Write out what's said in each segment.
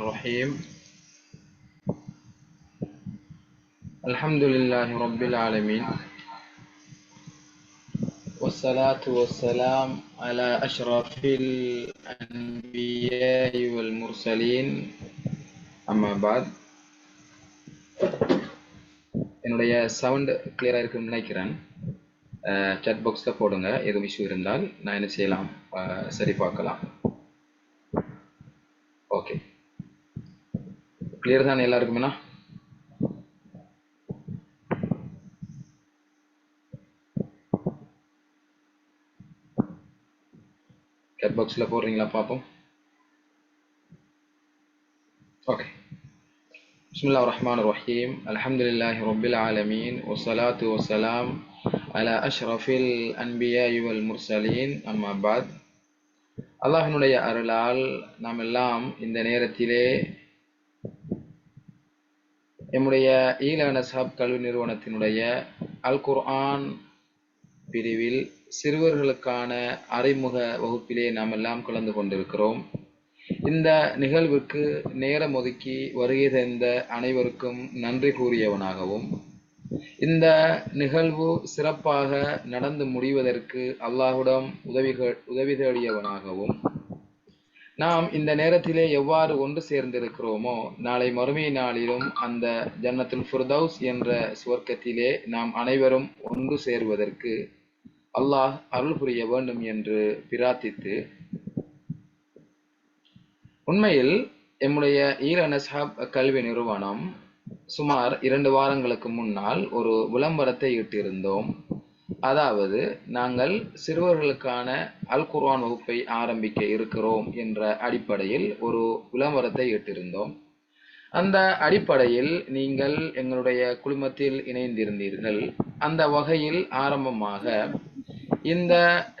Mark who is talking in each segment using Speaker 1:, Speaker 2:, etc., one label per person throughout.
Speaker 1: الرحيم الحمد لله رب العالمين والصلاة والسلام على أشرف الأنبياء والمرسلين أما بعد என்னுடைய சவுண்ட் கிளியராக இருக்குன்னு நினைக்கிறேன் சாட் பாக்ஸில் போடுங்க எதுவும் இஷ்யூ இருந்தால் நான் என்ன செய்யலாம் அஹ், சரி பார்க்கலாம் கிளியர் தானே எல்லாருக்குமேண்ணா சாட் பாக்ஸில் போடுறீங்களா பார்ப்போம் ஓகே بسم الله الرحمن الرحيم الحمد لله رب العالمين والصلاة والسلام على أشرف الأنبياء والمرسلين أما بعد அல்லாஹினுடைய அருளால் நாம் எல்லாம் இந்த நேரத்திலே எம்முடைய ஈலான சாப் கல்வி நிறுவனத்தினுடைய அல் குர்ஆன் பிரிவில் சிறுவர்களுக்கான அறிமுக வகுப்பிலே நாம் எல்லாம் கலந்து கொண்டிருக்கிறோம். இந்த நிகழ்வுக்கு நேரம் ஒதுக்கி வருகை தந்த அனைவருக்கும் நன்றி கூறியவனாகவும் இந்த நிகழ்வு சிறப்பாக நடந்து முடிவதற்கு அல்லாஹுடம் உதவிகள் உதவி தேடியவனாகவும் நாம் இந்த நேரத்திலே எவ்வாறு ஒன்று சேர்ந்திருக்கிறோமோ நாளை மறுமை நாளிலும் அந்த ஜன்னத்துல் ஃபுர்தௌஸ் என்ற சுவர்க்கத்திலே நாம் அனைவரும் ஒன்று சேர்வதற்கு அல்லாஹ் அருள் புரிய வேண்டும் என்று பிரார்த்தித்து உண்மையில் எம்முடைய ஈரன் கல்வி நிறுவனம் சுமார் இரண்டு வாரங்களுக்கு முன்னால் ஒரு விளம்பரத்தை இட்டிருந்தோம். அதாவது நாங்கள் சிறுவர்களுக்கான அல் குர்ஆன் வகுப்பை ஆரம்பிக்க இருக்கிறோம் என்ற அடிப்படையில் ஒரு விளம்பரத்தை இட்டிருந்தோம். அந்த அடிப்படையில் நீங்கள் எங்களுடைய குழுமத்தில் இணைந்திருந்தீர்கள். அந்த வகையில் ஆரம்பமாக இந்த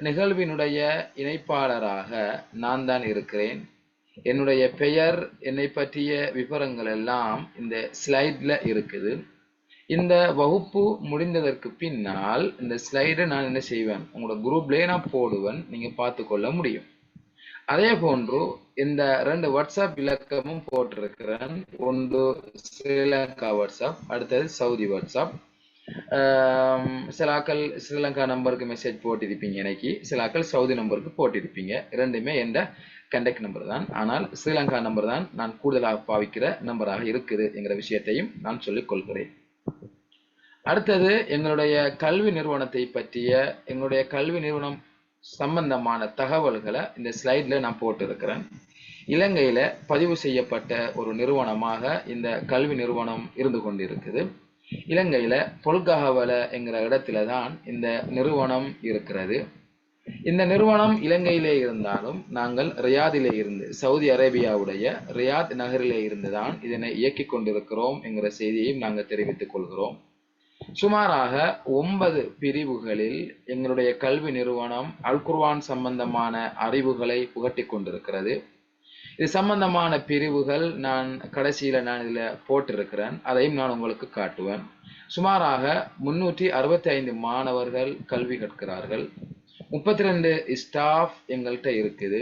Speaker 1: நிகழ்வினுடைய இணைப்பாளராக நான் தான் இருக்கிறேன். என்னுடைய பெயர் என்னை பற்றிய விவரங்கள் எல்லாம் இந்த ஸ்லைடில் இருக்குது. இந்த வகுப்பு முடிந்ததற்கு பின்னால் இந்த ஸ்லைடை நான் என்ன செய்வேன்? உங்களோட குரூப்லேயே நான் போடுவேன். நீங்கள் பார்த்துக்கொள்ள முடியும். அதே போன்று இந்த ரெண்டு வாட்ஸ்அப் இலக்கமும் போட்டிருக்கிறேன். ஒன்று ஸ்ரீலங்கா வாட்ஸ்அப் அடுத்தது சவுதி வாட்ஸ்அப் சிலாக்கள் ஸ்ரீலங்கா நம்பருக்கு மெசேஜ் போட்டிருப்பீங்க இன்னைக்கு. சிலாக்கள் சவுதி நம்பருக்கு போட்டிருப்பீங்க. ரெண்டுமே எந்த கண்டக்ட் நம்பர் தான். ஆனால் ஸ்ரீலங்கா நம்பர் தான் நான் கூடுதலாக பாவிக்கிற நம்பராக இருக்குது என்கிற விஷயத்தையும் நான் சொல்லிக் கொள்கிறேன். அடுத்தது எங்களுடைய கல்வி நிறுவனத்தை பற்றிய எங்களுடைய கல்வி நிறுவனம் சம்பந்தமான தகவல்களை இந்த ஸ்லைட்ல நான் போட்டிருக்கிறேன். இலங்கையில பதிவு செய்யப்பட்ட ஒரு நிறுவனமாக இந்த கல்வி நிறுவனம் இருந்து கொண்டிருக்குது. இலங்கையில பொல்கஹவல என்கிற இடத்துல தான் இந்த நிறுவனம் இருக்கிறது. இந்த நிறுவனம் இலங்கையிலே இருந்தாலும் நாங்கள் ரியாதிலே இருந்து சவுதி அரேபியாவுடைய ரியாத் நகரிலே இருந்துதான் இதனை இயக்கிக் கொண்டிருக்கிறோம் என்கிற செய்தியையும் நாங்கள் தெரிவித்துக் கொள்கிறோம். சுமாராக ஒன்பது பிரிவுகளில் எங்களுடைய கல்வி நிறுவனம் அல்குர்வான் சம்பந்தமான அறிவுகளை புகட்டி கொண்டிருக்கிறது. இது சம்பந்தமான பிரிவுகள் நான் கடைசியில நான் இதுல போட்டிருக்கிறேன். அதையும் நான் உங்களுக்கு காட்டுவேன். சுமாராக முன்னூற்றி அறுபத்தி ஐந்து மாணவர்கள் கல்வி கற்கிறார்கள். முப்பத்தி ரெண்டு ஸ்டாஃப் எங்கள்கிட்ட இருக்குது.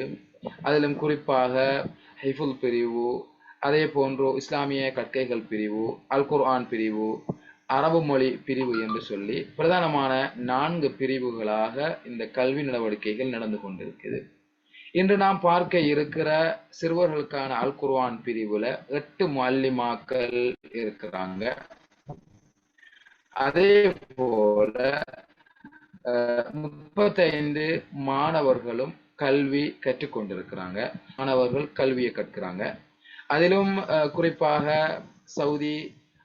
Speaker 1: அதிலும் குறிப்பாக ஹைஃபுல் பிரிவு அதே போன்று இஸ்லாமிய கற்கைகள் பிரிவு அல் குர்ஆன் பிரிவு அரபு மொழி பிரிவு என்று சொல்லி பிரதானமான நான்கு பிரிவுகளாக இந்த கல்வி நடவடிக்கைகள் நடந்து கொண்டிருக்குது. இன்று நாம் பார்க்க இருக்கிற சிறுவர்களுக்கான அல் குர்வான் பிரிவுல எட்டு மல்லிமாக்கள் இருக்கிறாங்க. அதே போல முப்பத்தைந்து மாணவர்களும் கல்வி கற்றுக்கொண்டிருக்கிறாங்க. மாணவர்கள் கல்வியை கற்கிறாங்க. அதிலும் குறிப்பாக Saudi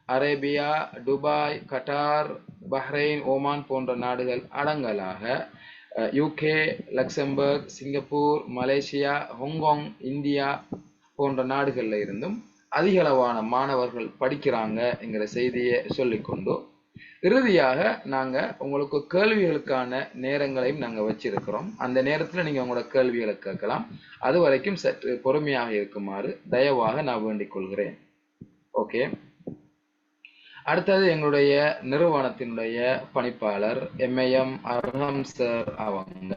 Speaker 1: Arabia Dubai Qatar Bahrain Oman போன்ற நாடுகள் அடங்கலாக UK Luxembourg Singapore Malaysia Hong Kong India போன்ற நாடுகளில் இருந்தும் அதிகளவான மாணவர்கள் படிக்கிறாங்க என்கிற செய்தியை சொல்லிக்கொண்டு இறுதியாக நாங்கள் உங்களுக்கு கேள்விகளுக்கான நேரங்களையும் நாங்கள் வச்சிருக்கிறோம். அந்த நேரத்தில் நீங்கள் உங்களோட கேள்விகளை கேட்கலாம். அது வரைக்கும் சற்று பொறுமையாக இருக்குமாறு தயவாக நான் வேண்டிக் கொள்கிறேன். ஓகே. அடுத்தது எங்களுடைய நிறுவனத்தினுடைய பணிப்பாளர் எம்ஐஎம் அர்ஹம் சார் அவங்க.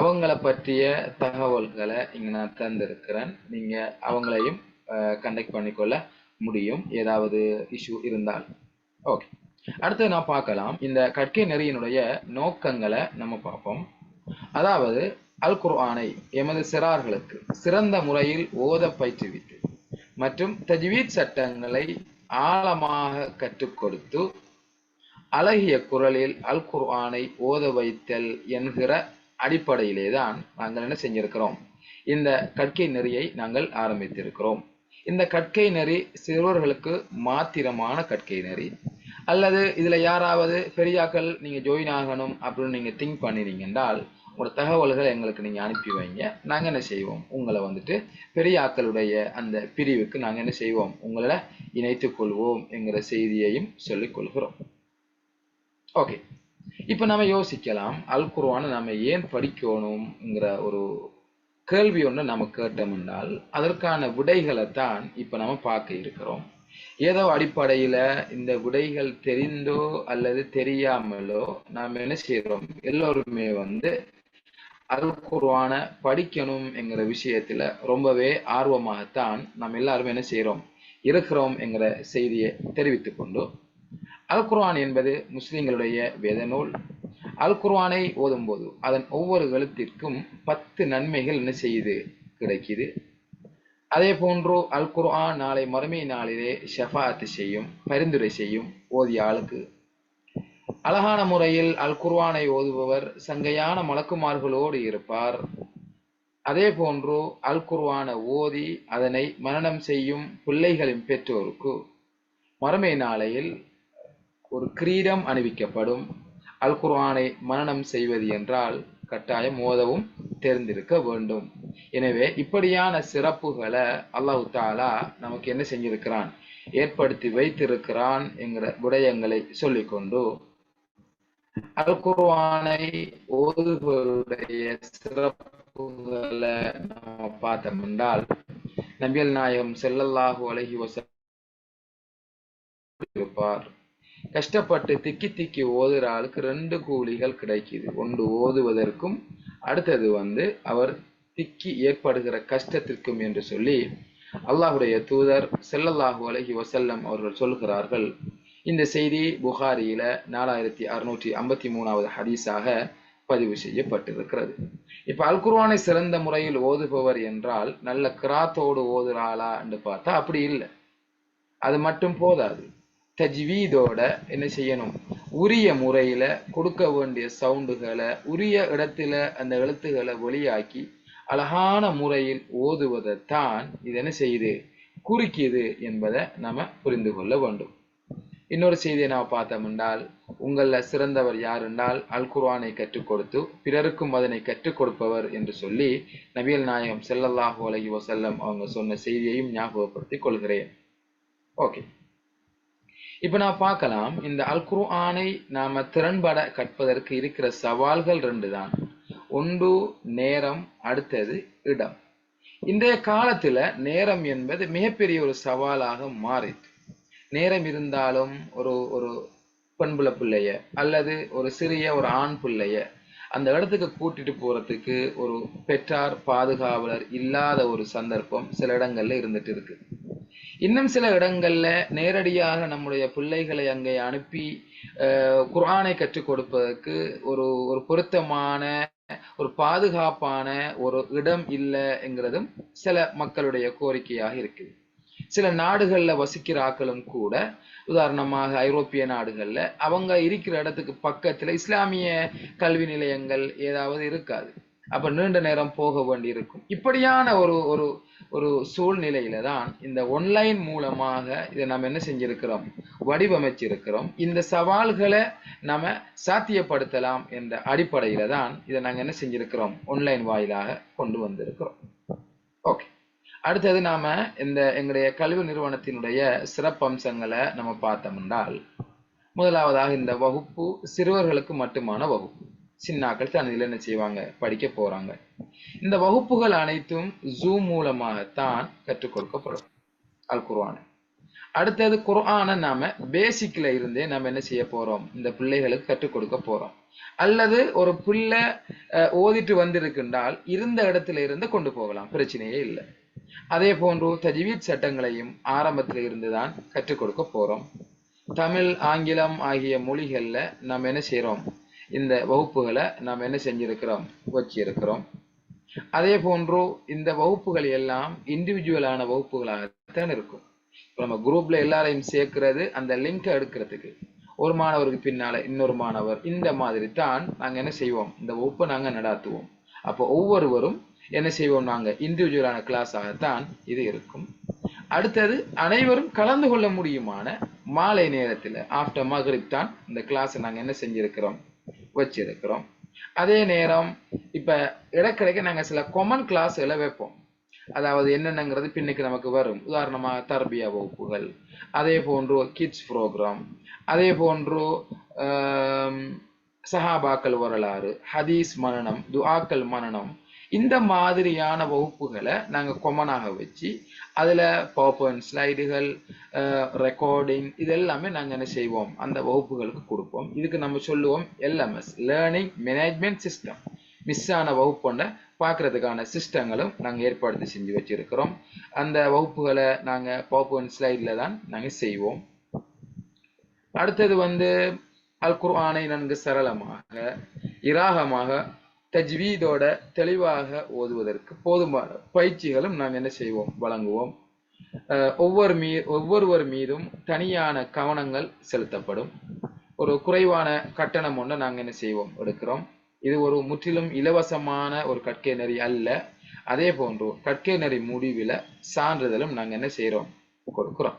Speaker 1: அவங்கள பற்றிய தகவல்களை இங்கே நான் தந்திருக்கிறேன். நீங்கள் அவங்களையும் கண்டக்ட் பண்ணிக்கொள்ள முடியும். ஏதாவது இஷ்யூ இருந்தால். ஓகே. அடுத்து நான் பார்க்கலாம் இந்த கற்கை நெறியினுடைய நோக்கங்களை நம்ம பார்ப்போம். அதாவது அல் குர்ஆனை எமது சிறார்களுக்கு சிறந்த முறையில் ஓத பயிற்றுவித்து மற்றும் தஜ்வீத் சட்டங்களை ஆழமாக கற்றுக் கொடுத்து அழகிய குரலில் அல் குர்ஆனை ஓத வைத்தல் என்கிற அடிப்படையிலே தான் நாங்கள் என்ன செஞ்சிருக்கிறோம்? இந்த கற்கை நெறியை நாங்கள் ஆரம்பித்திருக்கிறோம். இந்த கற்கை நெறி சிறுவர்களுக்கு மாத்திரமான கற்கை நெறி. அல்லது இதில் யாராவது பெரியாக்கள் நீங்கள் ஜாயின் ஆகணும் அப்படின்னு நீங்கள் திங்க் பண்ணினீங்க என்றால் உங்களோட தகவல்களை எங்களுக்கு நீங்கள் அனுப்பி வைங்க. நாங்கள் என்ன செய்வோம்? உங்களை வந்துட்டு பெரியாக்களுடைய அந்த பிரிவுக்கு நாங்கள் என்ன செய்வோம்? உங்களை இணைத்துக் கொள்வோம் என்கிற செய்தியையும் சொல்லிக் கொள்கிறோம். ஓகே இப்போ நம்ம யோசிக்கலாம் அல் குர்ஆனை நம்ம ஏன் படிக்கணும்ங்கிற ஒரு கேள்வி ஒன்று நம்ம கேட்டோம் என்றால் அதற்கான விடைகளை தான் இப்போ நம்ம பார்க்க இருக்கிறோம். ஏதோ அடிப்படையில இந்த விடைகள் தெரிந்தோ அல்லது தெரியாமலோ நாம் என்ன செய்யறோம் எல்லோருமே வந்து அல் படிக்கணும் என்கிற விஷயத்துல ரொம்பவே ஆர்வமாகத்தான் நாம் எல்லாருமே என்ன செய்யறோம் இருக்கிறோம் என்கிற செய்தியை தெரிவித்துக் கொண்டு. அல்குர்வான் என்பது முஸ்லிம்களுடைய வேத நூல் அல்குர்வானை ஓதும்போது அதன் ஒவ்வொரு எழுத்திற்கும் பத்து நன்மைகள் என்ன செய்யுது கிடைக்குது. அதே போன்று அல் குர்ஆன் நாளை மறுமை நாளிலே ஷஃபாத்து செய்யும் பரிந்துரை செய்யும் ஓதிய ஆளுக்கு. அழகான முறையில் அல் குர்வானை ஓதுபவர் சங்கையான மலக்குமார்களோடு இருப்பார். அதே போன்று அல் குர்வானை ஓதி அதனை மரணம் செய்யும் பிள்ளைகளின் பெற்றோருக்கு மறுமை நாளையில் ஒரு கிரீடம் அணிவிக்கப்படும். அல் குர்வானை மரணம் செய்வது என்றால் கட்டாயம் ஓதவும் தெரிந்திருக்க வேண்டும். எனவே இப்படியான சிறப்புகளை அல்லாஹு தாலா நமக்கு என்ன செஞ்சிருக்கிறான்? ஏற்படுத்தி வைத்திருக்கிறான் என்கிற விடயங்களை சொல்லிக்கொண்டு அல் குர்வானை ஓதுபவருடைய சிறப்புகளை நம்ம பார்த்தோம் என்றால் நபியல் நாயகம் செல்லல்லாஹு அழகி வசல்லம் இருப்பார். கஷ்டப்பட்டு திக்கி திக்கி ஓதுகிற ஆளுக்கு ரெண்டு கூலிகள் கிடைக்குது. ஒன்று ஓதுவதற்கும் அடுத்தது வந்து அவர் திக்கி ஏற்படுகிற கஷ்டத்திற்கும் என்று சொல்லி அல்லாஹுடைய தூதர் செல்லல்லாஹு அலஹி வசல்லம் அவர்கள் சொல்கிறார்கள். இந்த செய்தி புகாரியில நாலாயிரத்தி அறுநூற்றி ஐம்பத்தி மூணாவது ஹதீஸாக பதிவு செய்யப்பட்டிருக்கிறது. இப்ப அல்குர்வானை சிறந்த முறையில் ஓதுபவர் என்றால் நல்ல கிராத்தோடு ஓதுறாளா என்று பார்த்தா அப்படி இல்லை. அது மட்டும் போதாது. தஜ்வீதோட என்ன செய்யணும்? உரிய முறையில் கொடுக்க வேண்டிய சவுண்டுகளை உரிய இடத்துல அந்த எழுத்துக்களை வெளியாக்கி அழகான முறையில் ஓதுவதை தான் இது என்ன செய்யுது? குறிக்குது என்பதை நம்ம புரிந்து கொள்ள வேண்டும். இன்னொரு செய்தியை நாம் பார்த்தோம் என்றால் உங்களில் சிறந்தவர் யார் என்றால் அல் குர்வானை கற்றுக் கொடுத்து பிறருக்கும் அதனை கற்றுக் கொடுப்பவர் என்று சொல்லி நபியல் நாயகம் செல்லல்லாஹு அலஹி வசல்லம் அவங்க சொன்ன செய்தியையும் ஞாபகப்படுத்திக் கொள்கிறேன். ஓகே. இப்ப நான் பார்க்கலாம் இந்த அல்குரு ஆணை நாம திறன்பட கற்பதற்கு இருக்கிற சவால்கள் ரெண்டு தான் ஒன்று நேரம் அடுத்தது இடம். இன்றைய காலத்துல நேரம் என்பது மிகப்பெரிய ஒரு சவாலாக மாறிட்டு நேரம் இருந்தாலும் ஒரு ஒரு பெண்புல பிள்ளைய அல்லது ஒரு சிறிய ஒரு ஆண் பிள்ளைய அந்த இடத்துக்கு கூட்டிட்டு போறதுக்கு ஒரு பெற்றார் பாதுகாவலர் இல்லாத ஒரு சந்தர்ப்பம் சில இடங்கள்ல இருந்துட்டு இருக்கு. இன்னும் சில இடங்கள்ல நேரடியாக நம்முடைய பிள்ளைகளை அங்கே அனுப்பி குர்ஆனை கற்றுக் கொடுப்பதற்கு ஒரு ஒரு பொருத்தமான ஒரு பாதுகாப்பான ஒரு இடம் இல்லைங்கிறதும் சில மக்களுடைய கோரிக்கையாக இருக்குது. சில நாடுகள்ல வசிக்கிற ஆக்களும் கூட உதாரணமாக ஐரோப்பிய நாடுகள்ல அவங்க இருக்கிற இடத்துக்கு பக்கத்துல இஸ்லாமிய கல்வி நிலையங்கள் ஏதாவது இருக்காது. அப்ப நீண்ட நேரம் போக வேண்டி இருக்கும் இப்படியான ஒரு ஒரு ஒரு சூழ்நிலையில தான் இந்த ஒன்லைன் மூலமாக இதை நம்ம என்ன செஞ்சிருக்கிறோம்? வடிவமைச்சிருக்கிறோம். இந்த சவால்களை நம்ம சாத்தியப்படுத்தலாம் என்ற அடிப்படையில தான் இதை நாங்க என்ன செஞ்சிருக்கிறோம்? ஒன்லைன் வாயிலாக கொண்டு வந்திருக்கிறோம். ஓகே அடுத்தது நாம இந்த எங்களுடைய கல்வி நிறுவனத்தினுடைய சிறப்பம்சங்களை நம்ம பார்த்தோம் என்றால் முதலாவதாக இந்த வகுப்பு சிறுவர்களுக்கு மட்டுமான வகுப்பு. சின்னாக்கள் தனதில் என்ன செய்வாங்க? படிக்க போறாங்க. இந்த வகுப்புகள் அனைத்தும் ஜூம் மூலமாகத்தான் கற்றுக் கொடுக்கப்படும். அல் குர்ஆனை. அடுத்தது குர்ஆனை நாம பேசிக்ல இருந்தே நம்ம என்ன செய்ய போறோம்? இந்த பிள்ளைகளுக்கு கற்றுக் கொடுக்க போறோம். அல்லது ஒரு பிள்ளை அஹ், ஓதிட்டு வந்திருக்கின்றால் இருந்த இடத்துல இருந்து கொண்டு போகலாம். பிரச்சனையே இல்லை. அதே போன்று தஜ்வீத் சட்டங்களையும் ஆரம்பத்தில் இருந்துதான் கற்றுக் கொடுக்க போறோம். தமிழ் ஆங்கிலம் ஆகிய மொழிகள்ல நாம் என்ன செய்யறோம் இந்த வகுப்புகளை நாம் என்ன செஞ்சிருக்கிறோம்? வச்சிருக்கிறோம் அதே போன்று இந்த வகுப்புகள் எல்லாம் இண்டிவிஜுவலான வகுப்புகளாகத்தான் இருக்கும். இப்போ நம்ம குரூப்ல எல்லாரையும் சேர்க்கிறது அந்த லிங்கை எடுக்கிறதுக்கு. ஒரு மாணவருக்கு பின்னால இன்னொரு மாணவர் இந்த மாதிரி தான் நாங்கள் என்ன செய்வோம்? இந்த வகுப்பை நாங்க நடாத்துவோம். அப்போ ஒவ்வொருவரும் என்ன செய்வோம் நாங்க? இண்டிவிஜுவலான கிளாஸாகத்தான் இது இருக்கும். அடுத்தது அனைவரும் கலந்து கொள்ள முடியுமான மாலை நேரத்தில் ஆஃப்டர் மகரிப் தான் இந்த கிளாஸை நாங்க என்ன செஞ்சிருக்கிறோம்? வச்சிருக்கிறோம். அதே நேரம் இப்ப இடக்கிடைக்க நாங்க சில கொமன் கிளாஸ்களை வைப்போம். அதாவது என்னென்னங்கிறது பின்னுக்கு நமக்கு வரும். உதாரணமாக தர்பியா வகுப்புகள் அதே போன்று கிட்ஸ் ப்ரோக்ராம் அதே போன்று சஹாபாக்கள் வரலாறு ஹதீஸ் மனனம் துஆக்கள் மனனம் இந்த மாதிரியான வகுப்புகளை நாங்கள் கொமனாக வச்சு அதில் பவர்பாயிண்ட் ஸ்லைடுகள் ரெக்கார்டிங் இது எல்லாமே நாங்கள் என்ன செய்வோம்? அந்த வகுப்புகளுக்கு கொடுப்போம். இதுக்கு நம்ம சொல்லுவோம் LMS learning management system miss ஆன வகுப்புண்ட பார்க்கறதுக்கான சிஸ்டங்களும் நாங்கள் ஏற்பாடு செஞ்சு வச்சிருக்கிறோம். அந்த வகுப்புகளை நாங்கள் பவர்பாயிண்ட் ஸ்லைடில் தான் நாங்கள் செய்வோம். அடுத்தது வந்து அல் குர்ஆனை நன்கு சரளமாக இராகமாக தஜ்வீதோட தெளிவாக ஓதுவதற்கு போதுமான பயிற்சிகளும் நாம் என்ன செய்வோம்? வழங்குவோம். ஒவ்வொரு மீ ஒவ்வொருவர் மீதும் தனியான கவனங்கள் செலுத்தப்படும். ஒரு குறைவான கட்டணம் ஒன்று நாங்கள் என்ன செய்வோம்? எடுக்கிறோம். இது ஒரு முற்றிலும் இலவசமான ஒரு கற்கை நெறி அல்ல. அதே போன்று கற்கை நெறி முடிவில் சான்றிதழும் நாங்கள் என்ன செய்கிறோம் கொடுக்கிறோம்.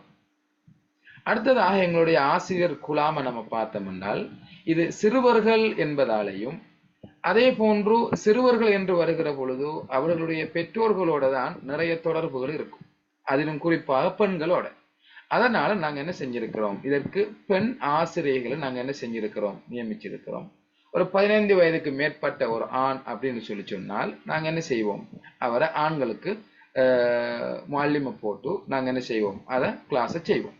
Speaker 1: அடுத்ததாக எங்களுடைய ஆசிரியர் குழாமை நம்ம பார்த்தோம் என்றால் இது சிறுவர்கள் என்பதாலேயும் அதே போன்று சிறுவர்கள் என்று வருகிற பொழுது அவர்களுடைய பெற்றோர்களோட தான் நிறைய தொடர்புகள் இருக்கும். அதிலும் குறிப்பாக பெண்களோட. அதனால நாங்க என்ன செஞ்சிருக்கிறோம்? இதற்கு பெண் ஆசிரியர்களை நாங்க என்ன செஞ்சிருக்கிறோம்? நியமிச்சிருக்கிறோம். ஒரு பதினைந்து வயதுக்கு மேற்பட்ட ஒரு ஆண் அப்படின்னு சொல்லி சொன்னால் நாங்க என்ன செய்வோம்? அவரை ஆண்களுக்கு மாலிமை போட்டு நாங்க என்ன செய்வோம்? அதை கிளாஸை செய்வோம்.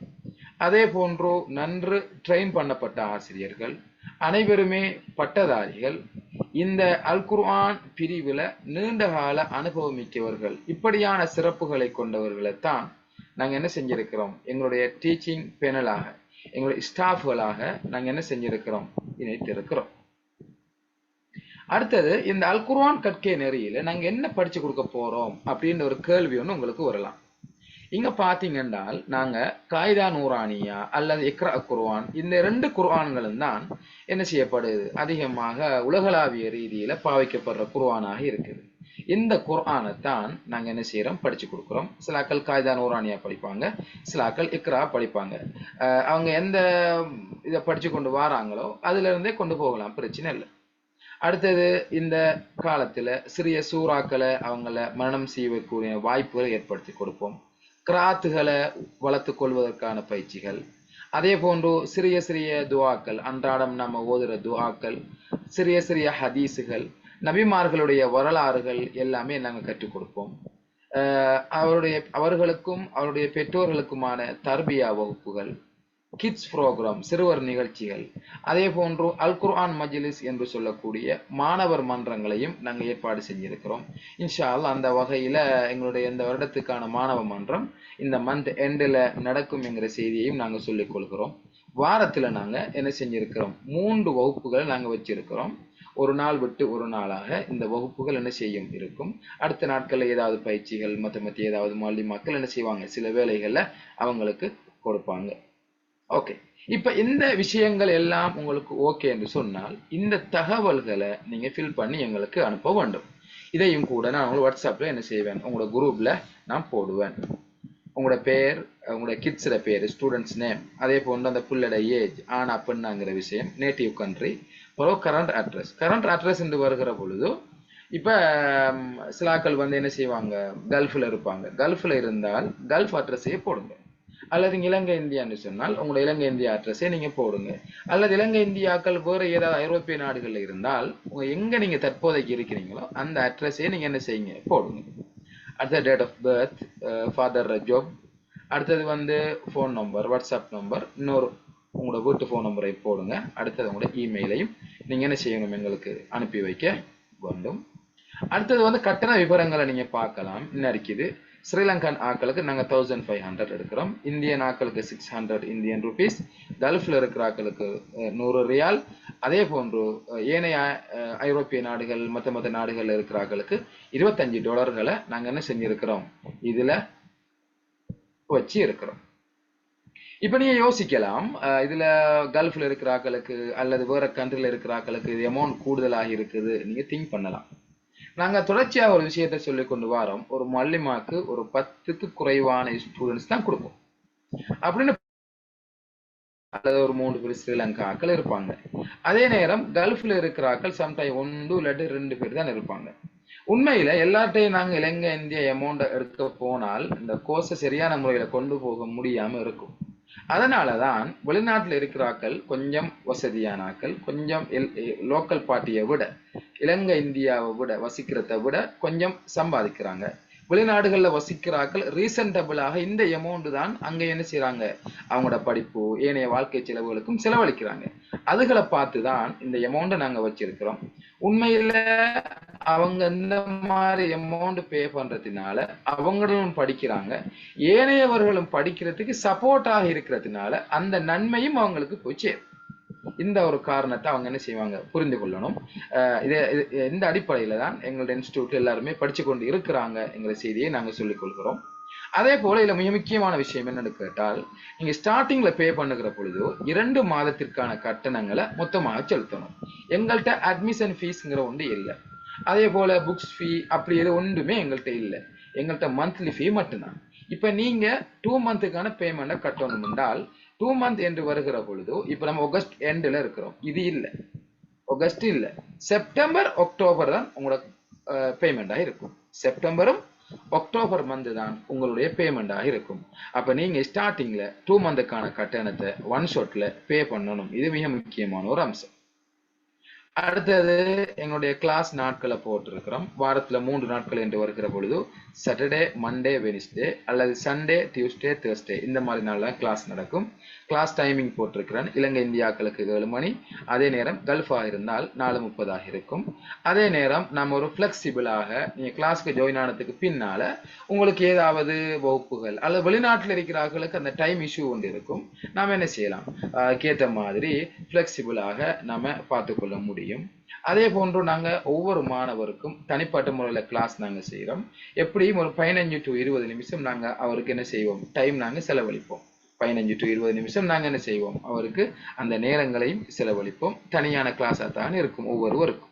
Speaker 1: அதே போன்று நன்று ட்ரெயின் பண்ணப்பட்ட ஆசிரியர்கள் அனைவருமே பட்டதாரிகள் இந்த அல் குர்ஆன் பிரிவுல நீண்ட கால அனுபவம் மிக்கவர்கள் இப்படியான சிறப்புகளை கொண்டவர்களை தான் நாங்க என்ன செஞ்சிருக்கிறோம்? எங்களுடைய டீச்சிங் பேனலாக எங்களுடைய ஸ்டாஃப்களாக நாங்க என்ன செஞ்சிருக்கிறோம்? இணைத்திருக்கிறோம். அடுத்தது இந்த அல் குர்ஆன் கற்கை நெறியில நாங்க என்ன படிச்சு கொடுக்க போறோம்? அப்படின்ற ஒரு கேள்வி ஒன்று உங்களுக்கு வரலாம். இங்க பாத்தீங்கன்னால் நாங்க காய்தா நூரானியா அல்லது இக்ரா குர்வான் இந்த ரெண்டு குர்ஆன்களும் தான் என்ன செய்யப்படுது? அதிகமாக உலகளாவிய ரீதியில பாவிக்கப்படுற குர்ஆனாக இருக்குது. இந்த குர்ஆனை தான் நாங்க என்ன செய்யறோம் படிச்சு கொடுக்குறோம். சிலாக்கள் காய்தா நூரானியா படிப்பாங்க சிலாக்கள் இக்ரா படிப்பாங்க. அவங்க எந்த இதை படிச்சு கொண்டு வராங்களோ அதுல இருந்தே கொண்டு போகலாம். பிரச்சனை இல்லை. அடுத்தது இந்த காலத்துல சிறிய சூறாக்களை அவங்கள மரணம் செய்யக்கூடிய வாய்ப்புகளை ஏற்படுத்தி கொடுப்போம். கிராத்துகளை வளர்த்து கொள்வதற்கான பயிற்சிகள். அதே போன்று சிறிய சிறிய துவாக்கள் அன்றாடம் நம்ம ஓதுற துவாக்கள் சிறிய சிறிய ஹதீஸுகள் நபிமார்களுடைய வரலாறுகள் எல்லாமே நாங்கள் கற்றுக் கொடுப்போம். அவருடைய அவர்களுக்கும் அவருடைய பெற்றோர்களுக்குமான தர்பியா வகுப்புகள் கிட்ஸ் ப்ரோக்ராம் சிறுவர் நிகழ்ச்சிகள். அதே போன்று அல் குர்ஆன் மஜ்லிஸ் என்று சொல்லக்கூடிய மாணவர் மன்றங்களையும் நாங்கள் ஏற்பாடு செஞ்சிருக்கிறோம் இன்ஷால் அந்த வகையில் எங்களுடைய இந்த வருடத்துக்கான மாணவ மன்றம் இந்த மந்த் எண்டில் நடக்கும் என்கிற செய்தியையும் நாங்கள் சொல்லிக் கொள்கிறோம். வாரத்தில் நாங்கள் என்ன செஞ்சிருக்கிறோம்? மூன்று வகுப்புகளை நாங்கள் வச்சிருக்கிறோம். ஒரு நாள் விட்டு ஒரு நாளாக இந்த வகுப்புகள் என்ன செய்யும் இருக்கும். அடுத்த நாட்களில் ஏதாவது பயிற்சிகள் மற்ற மற்ற ஏதாவது மாலி மக்கள் என்ன செய்வாங்க? சில வேலைகளில் அவங்களுக்கு கொடுப்பாங்க. ஓகே இப்போ இந்த விஷயங்கள் எல்லாம் உங்களுக்கு ஓகே என்று சொன்னால் இந்த தகவல்களை நீங்கள் ஃபில் பண்ணி எங்களுக்கு அனுப்ப வேண்டும். இதையும் கூட நான் உங்களுக்கு வாட்ஸ்அப்பில் என்ன செய்வேன்? உங்களோட குரூப்பில் நான் போடுவேன். உங்களோட பேர் உங்களோட கிட்ஸோட பேர் ஸ்டூடெண்ட்ஸ் நேம் அதே போன்று அந்த புள்ளோட ஏஜ் ஆனா பெண்ணாங்கிற விஷயம் நேட்டிவ் கண்ட்ரி அப்புறம் கரண்ட் அட்ரஸ் கரண்ட் அட்ரஸ் என்று வருகிற பொழுது இப்போ சிலாக்கள் வந்து என்ன செய்வாங்க? கல்ஃபில் இருப்பாங்க. கல்ஃபில் இருந்தால் கல்ஃப் அட்ரஸையே போடுங்க. அல்லது இலங்கை இந்தியான்னு சொன்னால் உங்களோட இலங்கை இந்தியா அட்ரஸே நீங்கள் போடுங்க. அல்லது இலங்கை இந்தியாக்கள் வேறு ஏதாவது ஐரோப்பிய நாடுகளில் இருந்தால் உங்கள் எங்கே நீங்கள் தற்போதைக்கு இருக்கிறீங்களோ அந்த அட்ரஸே நீங்கள் என்ன செய்யுங்க? போடுங்க. அடுத்த date of birth father job அடுத்தது வந்து ஃபோன் நம்பர் வாட்ஸ்அப் நம்பர் இன்னொரு உங்களோட வீட்டு ஃபோன் நம்பரை போடுங்க. அடுத்தது உங்களோட இமெயிலையும் நீங்கள் என்ன செய்யணும்? எங்களுக்கு அனுப்பி வைக்க வேண்டும். அடுத்தது வந்து கட்டண விவரங்களை நீங்கள் பார்க்கலாம். என்ன இருக்குது? ஸ்ரீலங்கன் ஆக்களுக்கு நாங்கள் தௌசண்ட் ஃபைவ் ஹண்ட்ரட் எடுக்கிறோம். இந்தியன் ஆக்களுக்கு சிக்ஸ் ஹண்ட்ரட் இந்தியன் ருபீஸ் கல்ஃபில் இருக்கிற ஆக்களுக்கு நூறு ரியால் அதே போன்று ஏனைய ஐரோப்பிய நாடுகள் மற்ற மற்ற நாடுகளில் இருக்கிற ஆக்களுக்கு இருபத்தஞ்சு டாலர்களை நாங்கள் என்ன செஞ்சிருக்கிறோம்? இதில் வச்சு இருக்கிறோம். இப்போ நீங்கள் யோசிக்கலாம் இதில் கல்ஃபில் கல்ஃப்ல இருக்கிற ஆக்களுக்கு அல்லது வேற கண்ட்ரியில் இருக்கிற ஆக்களுக்கு இது அமௌண்ட் கூடுதலாக இருக்குது. நீங்கள் திங்க் பண்ணலாம். நாங்க தொடர்ச்சியா ஒரு விஷயத்தை சொல்லி கொண்டு வரோம். ஒரு மல்லிமாக்கு ஒரு பத்துக்கு குறைவான ஸ்டூடெண்ட்ஸ் தான் கொடுப்போம் அப்படின்னு அல்லது ஒரு மூன்று பேர் ஸ்ரீலங்காக்கள் இருப்பாங்க. அதே நேரம் கல்ஃப்ல இருக்கிற ஆக்கள் சம்டைம் ஒன்று இல்லாட்டி ரெண்டு பேர் தான் இருப்பாங்க. உண்மையில எல்லார்ட்டையும் நாங்க இலங்கை இந்திய அமௌண்ட்டை எடுக்க போனால் இந்த கோர்ஸை சரியான முறையில கொண்டு போக முடியாம இருக்கும். அதனாலதான் தான் இருக்கிற இருக்கிறாக்கள் கொஞ்சம் வசதியானாக்கள் கொஞ்சம் லோக்கல் பார்ட்டியை விட இலங்கை இந்தியாவை விட வசிக்கிறத விட கொஞ்சம் சம்பாதிக்கிறாங்க. வெளிநாடுகள்ல வசிக்கிற ஆக்கள் ரீசன்டபிளாக இந்த அமௌண்ட் தான் அங்க என்ன செய்கிறாங்க அவங்களோட படிப்பு ஏனைய வாழ்க்கை செலவுகளுக்கும் செலவழிக்கிறாங்க. அதுகளை பார்த்து தான் இந்த அமௌண்ட்டை நாங்க வச்சிருக்கிறோம். உண்மையில அவங்க இந்த மாதிரி அமௌண்ட் பே பண்றதுனால அவங்களும் படிக்கிறாங்க. ஏனையவர்களும் படிக்கிறதுக்கு சப்போர்ட்டாக இருக்கிறதுனால அந்த நன்மையும் அவங்களுக்கு போய் சேரும். இந்த ஒரு காரணத்தை அவங்க என்ன செய்வாங்க? புரிந்து கொள்ளணும். இது இந்த அடிப்படையில தான் எங்களோட இன்ஸ்டியூட் எல்லாருமே படிச்சு கொண்டு இருக்கிறாங்க எங்கிற செய்தியை நாங்க சொல்லிக் கொள்கிறோம். அதே போல இதுல மிக முக்கியமான விஷயம் என்னன்னு கேட்டால் நீங்க ஸ்டார்டிங்ல பே பண்ணுகிற பொழுது இரண்டு மாதத்திற்கான கட்டணங்களை மொத்தமாக செலுத்தணும். எங்கள்கிட்ட அட்மிஷன் ஃபீஸ்ங்கிற ஒன்று இல்லை. அதே போல புக்ஸ் ஃபீ அப்படி எது ஒன்றுமே எங்கள்கிட்ட இல்லை. எங்கள்கிட்ட மந்த்லி ஃபீ மட்டும்தான். இப்போ நீங்கள் டூ மந்த்துக்கான பேமெண்ட்டை கட்டணும் என்றால் டூ மந்த் என்று வருகிற பொழுது இப்போ நம்ம ஆகஸ்ட் எண்டில் இருக்கிறோம். இது இல்லை. ஆகஸ்ட் இல்லை. செப்டம்பர் அக்டோபர் தான் உங்களோட பேமெண்ட்டாக இருக்கும். செப்டம்பரும் அக்டோபர் மந்த் தான் உங்களுடைய பேமெண்ட்டாக இருக்கும். அப்போ நீங்கள் ஸ்டார்டிங்கில் டூ மந்த்துக்கான கட்டணத்தை ஒன் ஷாட்டில் பே பண்ணணும். இது மிக முக்கியமான ஒரு அம்சம். அடுத்தது எங்களுடைய கிளாஸ் நாட்களை போட்டிருக்கிறோம். வாரத்தில் மூன்று நாட்கள் என்று வருகிற பொழுது சாட்டர்டே மண்டே வெனிஸ்டே அல்லது சண்டே டியூஸ்டே தேர்ஸ்டே இந்த மாதிரி நாள்லாம் கிளாஸ் நடக்கும். கிளாஸ் டைமிங் போட்டிருக்கிறேன். இலங்கை இந்தியாக்களுக்கு ஏழு மணி. அதே நேரம் கல்ஃபாக இருந்தால் நாலு முப்பதாக இருக்கும். அதே நேரம் நம்ம ஒரு ஃப்ளெக்சிபிளாக நீங்கள் கிளாஸ்க்கு ஜாயின் ஆனதுக்கு பின்னால் உங்களுக்கு ஏதாவது வகுப்புகள் அல்லது வெளிநாட்டில் இருக்கிறார்களுக்கு அந்த டைம் இஷ்யூ ஒன்று இருக்கும். நாம என்ன செய்யலாம்? கேட்ட மாதிரி ஃப்ளெக்சிபிளாக நாம பார்த்துக்கொள்ள முடியும். அதே போன்று நாங்கள் ஒவ்வொரு மாணவருக்கும் தனிப்பட்ட முறையில் கிளாஸ் நாங்க செய்கிறோம் எப்படியும் ஒரு பதினஞ்சு டு இருபது நிமிஷம் நாங்க அவருக்கு என்ன செய்வோம்? டைம் நாங்க செலவழிப்போம். பதினஞ்சு டு இருபது நிமிஷம் நாங்கள் என்ன செய்வோம்? அவருக்கு அந்த நேரங்களையும் செலவழிப்போம். தனியான கிளாஸாக தான் இருக்கும் ஒவ்வொருவருக்கும்.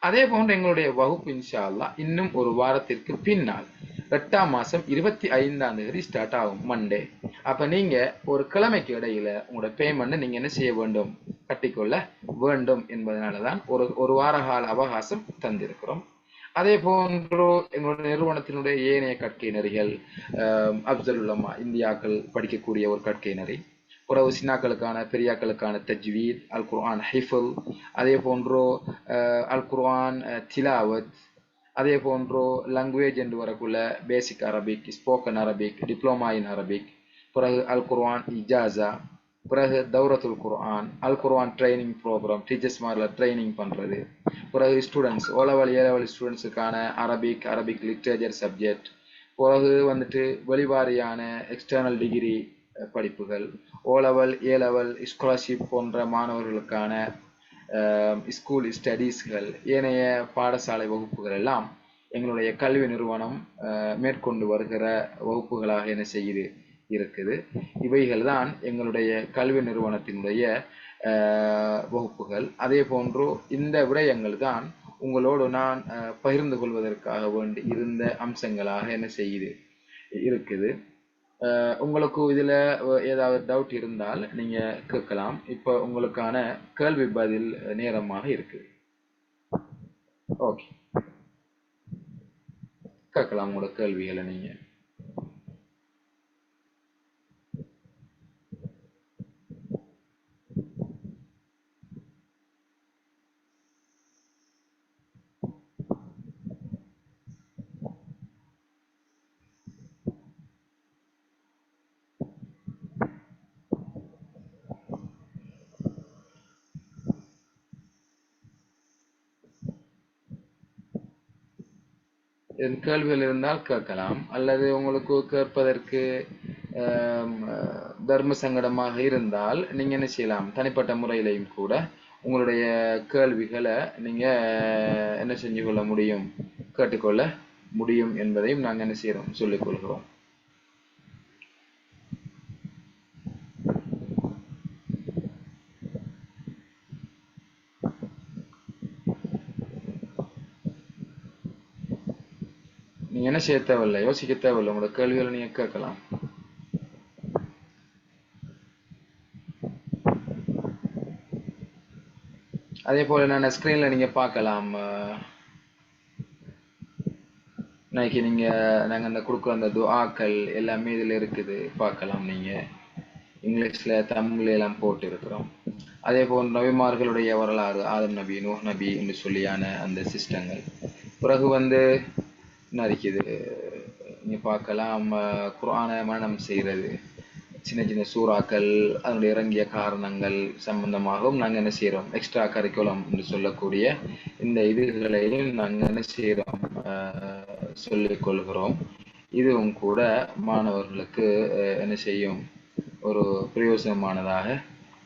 Speaker 1: அதே போன்று எங்களுடைய வகுப்பு இன்ஷா அல்லாஹ் இன்னும் ஒரு வாரத்திற்கு பின்னால் எட்டாம் மாசம் இருபத்தி ஐந்தாம் தேதி ஸ்டார்ட் ஆகும் மண்டே அப்ப நீங்க ஒரு கிழமைக்கு இடையில உங்களோட பேமெண்ட் நீங்க என்ன செய்ய வேண்டும்? கட்டிக்கொள்ள வேண்டும் என்பதனாலதான் ஒரு ஒரு வார கால அவகாசம் தந்திருக்கிறோம். அதே போன்று எங்களுடைய நிறுவனத்தினுடைய ஏனைய கற்கை நெறிகள் அப்சல் உலமா இந்தியாக்கள் படிக்கக்கூடிய ஒரு கற்கை உறவு பிறகு சின்னாக்களுக்கான பெரியாக்களுக்கான தஜ்வீத் அல் குர்ஆன் ஹிஃபுல் அதே போன்றோ அல் குர்ஆன் திலாவத் அதே போன்றோ லாங்குவேஜ் என்று வரக்குள்ள basic Arabic spoken Arabic diploma in Arabic பிறகு அல் குர்ஆன் இஜாசா பிறகு தௌரத்துல் குர்ஆன் அல் குர்ஆன் ட்ரைனிங் ப்ரோக்ராம் டீச்சர்ஸ் மாதிரில ட்ரைனிங் பண்ணுறது பிறகு students O level A level ஸ்டூடெண்ட்ஸுக்கான Arabic Arabic literature subject பிறகு வந்துட்டு வெளிவாரியான எக்ஸ்டர்னல் டிகிரி படிப்புகள். O level A level scholarship போன்ற மாணவர்களுக்கான ஸ்கூல் ஸ்டடீஸ்கள் ஏனைய பாடசாலை வகுப்புகள் எல்லாம் எங்களுடைய கல்வி நிறுவனம் மேற்கொண்டு வருகிற வகுப்புகளாக என்ன செய்யுது இருக்குது. இவைகள் தான் எங்களுடைய கல்வி நிறுவனத்தினுடைய வகுப்புகள். அதே போன்று இந்த விடயங்கள் தான் உங்களோடு நான் பகிர்ந்து கொள்வதற்காக வேண்டி இருந்த அம்சங்களாக என்ன செய்யுது இருக்குது. உங்களுக்கு இதுல ஏதாவது டவுட் இருந்தால் நீங்க கேட்கலாம். இப்போ உங்களுக்கான கேள்வி பதில் நேரமாக இருக்குது ஓகே கேட்கலாம் உங்களோட கேள்விகளை நீங்க. கேள்விகள் இருந்தால் கேட்கலாம். அல்லது உங்களுக்கு கேட்பதற்கு தர்ம சங்கடமாக இருந்தால் நீங்கள் என்ன செய்யலாம்? தனிப்பட்ட முறையிலையும் கூட உங்களுடைய கேள்விகளை நீங்கள் என்ன செஞ்சு கொள்ள முடியும்? கேட்டுக்கொள்ள முடியும் என்பதையும் நாங்கள் என்ன செய்கிறோம் சொல்லிக் என்ன செய்ய தேவையில்லை? யோசிக்க தேவையில்லை. உங்களோட கேள்விகளை நீங்க கேட்கலாம். அதே போல நான் ஸ்க்ரீன்ல நீங்க பார்க்கலாம். அஹ், இன்னைக்கு நீங்க நாங்க அந்த கொடுக்குற அந்த துஆக்கள் எல்லாமே இதுல இருக்குது. பார்க்கலாம் நீங்க. இங்கிலீஷ்ல தமிழ்ல எல்லாம் போட்டு இருக்கிறோம் அதே போல் நபிமார்களுடைய வரலாறு ஆதம் நபி நூஹ் நபி என்று சொல்லியான அந்த சிஸ்டங்கள். பிறகு வந்து நரிக்குது நீ பார்க்கலாம். அஹ், மரணம் செய்கிறது. செய்யறது சின்ன சின்ன சூறாக்கள் அதனுடைய இறங்கிய காரணங்கள் சம்பந்தமாகவும் நாங்கள் என்ன செய்கிறோம்? எக்ஸ்ட்ரா கரிக்குலம் என்று சொல்லக்கூடிய இந்த இதுகளையும் நாங்கள் என்ன செய்கிறோம்? சொல்லிக் கொள்கிறோம். இதுவும் கூட மாணவர்களுக்கு அஹ், என்ன செய்யும்? ஒரு பிரயோசனமானதாக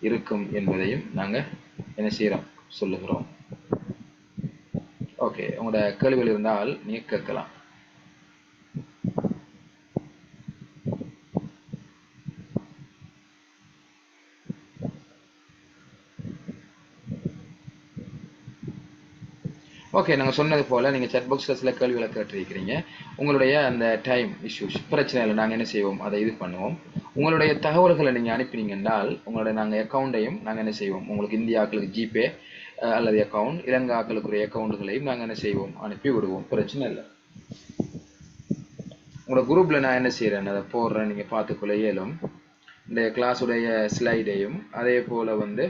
Speaker 1: இருக்கும் என்பதையும் நாங்கள் என்ன செய்கிறோம்? சொல்லுகிறோம். ஓகே. உங்களோட கேள்விகள் இருந்தால் நீங்கள் கேட்கலாம். ஓகே நாங்கள் சொன்னது போல் நீங்கள் செட் பாக்ஸில் சில கேள்விகளை கேட்டிருக்கிறீங்க. உங்களுடைய அந்த டைம் இஷ்யூஸ் பிரச்சனை இல்லை நாங்கள் என்ன செய்வோம்? அதை இது பண்ணுவோம். உங்களுடைய தகவல்களை நீங்கள் அனுப்பினீங்கன்னால் உங்களுடைய நாங்கள் அக்கௌண்ட்டையும் நாங்கள் என்ன செய்வோம்? உங்களுக்கு இந்திய ஆக்களுக்கு ஜிபே அல்லது அக்கௌண்ட் இலங்கை ஆக்களுக்குரிய அக்கௌண்ட்டுகளையும் நாங்கள் என்ன செய்வோம்? அனுப்பி விடுவோம். பிரச்சனை இல்லை. உங்களோட குரூப்பில் நான் என்ன செய்கிறேன் அதை போடுறேன். நீங்கள் பார்த்துக்கொள்ள இயலும். இந்த கிளாஸுடைய ஸ்லைடையும் அதே போல் வந்து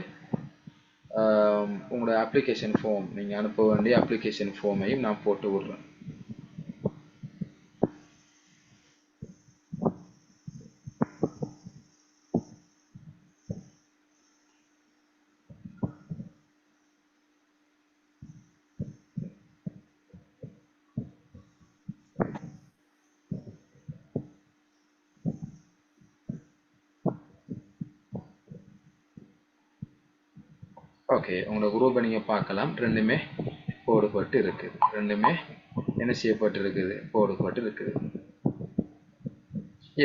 Speaker 1: உங்களோட அப்ளிகேஷன் ஃபார்ம் நீங்கள் அனுப்ப வேண்டிய அப்ளிகேஷன் ஃபார்மையும் நான் போட்டு விட்றேன். ஓகே. உங்களோட குரூப்பை நீங்கள் பார்க்கலாம். ரெண்டுமே போடுபட்டு இருக்குது. ரெண்டுமே என்ன செய்யப்பட்டு இருக்குது போடுபட்டு இருக்குது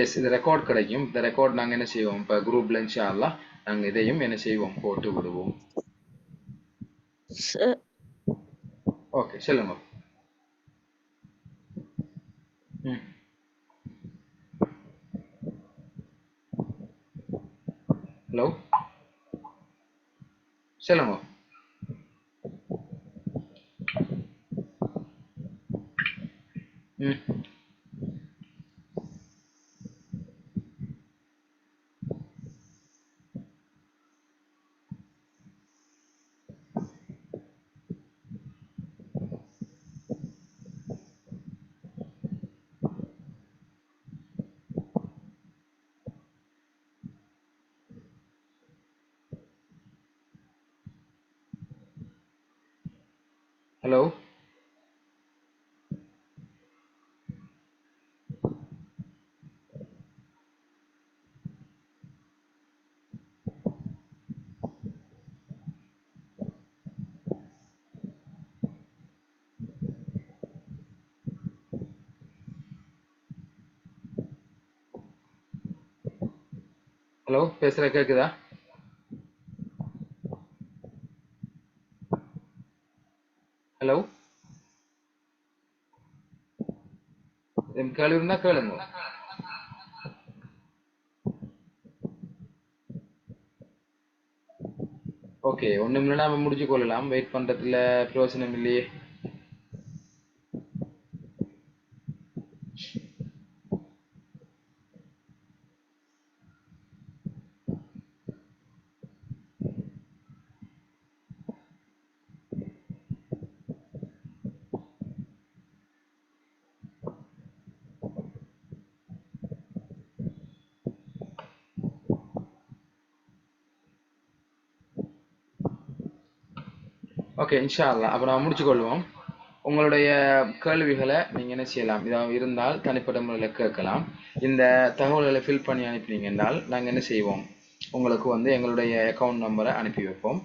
Speaker 1: எஸ் இது ரெக்கார்ட் கிடைக்கும். இந்த ரெக்கார்ட் நாங்கள் என்ன செய்வோம்? இப்போ குரூப்ல இன்ஷால்லாம் நாங்கள் இதையும் என்ன செய்வோம்? போட்டு விடுவோம். ஓகே சொல்லுங்க. ம். ஹலோ சொல்லுங்க. ம். ஹலோ ஹலோ பேசுற கேக்குதா ஹலோ கேள்வி இருந்தா கேளுங்க ஓகே ஒன்றும் இல்லைன்னா நம்ம முடிச்சு கொள்ளலாம் வெயிட் பண்றதுல பிரயோசனம் இல்லையே ஓகே இன்ஷா அல்லா அப்போ முடிச்சு கொள்வோம் உங்களுடைய கேள்விகளை நீங்கள் என்ன செய்யலாம்? இதாக இருந்தால் தனிப்பட்ட முறையில் கேட்கலாம். இந்த தகவல்களை ஃபில் பண்ணி அனுப்பினீங்க என்றால் நாங்கள் என்ன செய்வோம்? உங்களுக்கு வந்து எங்களுடைய அக்கௌண்ட் நம்பரை அனுப்பி வைப்போம்.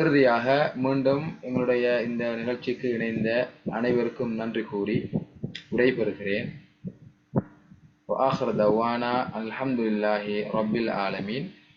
Speaker 1: இறுதியாக மீண்டும் எங்களுடைய இந்த நிகழ்ச்சிக்கு இணைந்த அனைவருக்கும் நன்றி கூறி விடைபெறுகிறேன். ஆஹர் தவானா. அல்ஹம்துல்லாஹி ரபில் ஆலமீன்.